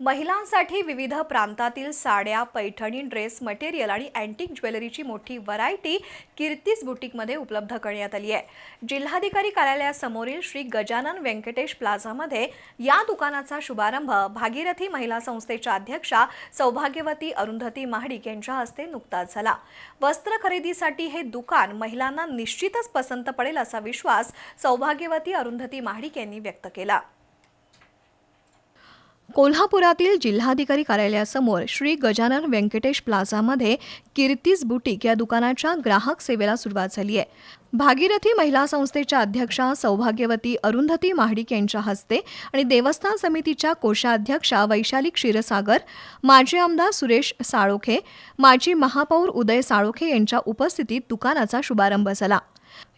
महिलांसाठी विविध प्रांतातील साड्या पैठणी ड्रेस मटेरियल आणि अँटिक ज्वेलरीची मोठी व्हरायटी कीर्तीस बुटीकमध्ये उपलब्ध करण्यात आली आहे. जिल्हाधिकारी कार्यालयासमोरील श्री गजानन व्यंकटेश प्लाझामध्ये या दुकानाचा शुभारंभ भागीरथी महिला संस्थेच्या अध्यक्षा सौभाग्यवती अरुंधती महाडिक यांच्या हस्ते नुकताच झाला. वस्त्र खरेदीसाठी हे दुकान महिलांना निश्चितच पसंत पडेल असा विश्वास सौभाग्यवती अरुंधती महाडिक यांनी व्यक्त केला. कोल्हापुरातील जिल्हाधिकारी कार्यालयासमोर श्री गजानन व्यंकटेश प्लाझामध्ये कीर्तीस बुटीक या दुकानाच्या ग्राहक सेवेला सुरुवात झाली आहे. भागीरथी महिला संस्थेच्या अध्यक्षा सौभाग्यवती अरुंधती महाडिक यांच्या हस्ते आणि देवस्थान समितीच्या कोषाध्यक्षा वैशाली क्षीरसागर माजी आमदार सुरेश साळोखे माजी महापौर उदय साळोखे यांच्या उपस्थितीत दुकानाचा शुभारंभ झाला.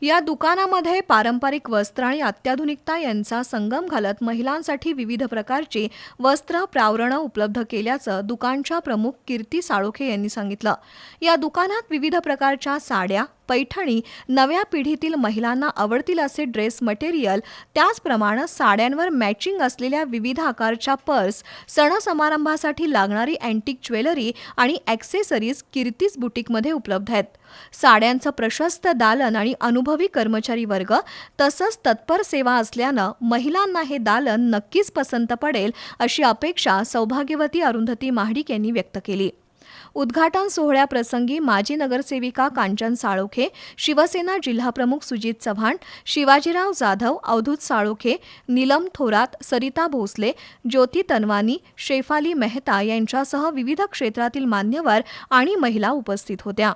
या दुकानामध्ये पारंपरिक वस्त्र आणि अत्याधुनिकता यांचा संगम घालत महिलांसाठी विविध प्रकारची वस्त्र प्रावरणं उपलब्ध केल्याचं दुकानच्या प्रमुख कीर्ती साळोखे यांनी सांगितलं. या दुकानात विविध प्रकारच्या साड्या पैठणी नव्या पिढीतील महिलांना आवडतील असे ड्रेस मटेरियल त्याचप्रमाणे साड्यांवर मॅचिंग असलेल्या विविध आकारच्या पर्स सणसमारंभासाठी लागणारी अँटिक ज्वेलरी आणि ॲक्सेसरीज कीर्तीस बुटीकमध्ये उपलब्ध आहेत. साड्यांचं प्रशस्त दालन आणि अनुभवी कर्मचारी वर्ग तसंच तत्पर सेवा असल्यानं महिलांना हे दालन नक्कीच पसंत पडेल अशी अपेक्षा सौभाग्यवती अरुंधती महाडिक यांनी व्यक्त केली. उद्घाटन सोहळ्याप्रसंगी माजी नगरसेविका कांचन साळोखे शिवसेना जिल्हाप्रमुख सुजित चव्हाण शिवाजीराव जाधव अवधूत साळोखे नीलम थोरात सरिता भोसले ज्योती तनवानी शेफाली मेहता यांच्यासह विविध क्षेत्रातील मान्यवर आणि महिला उपस्थित होत्या.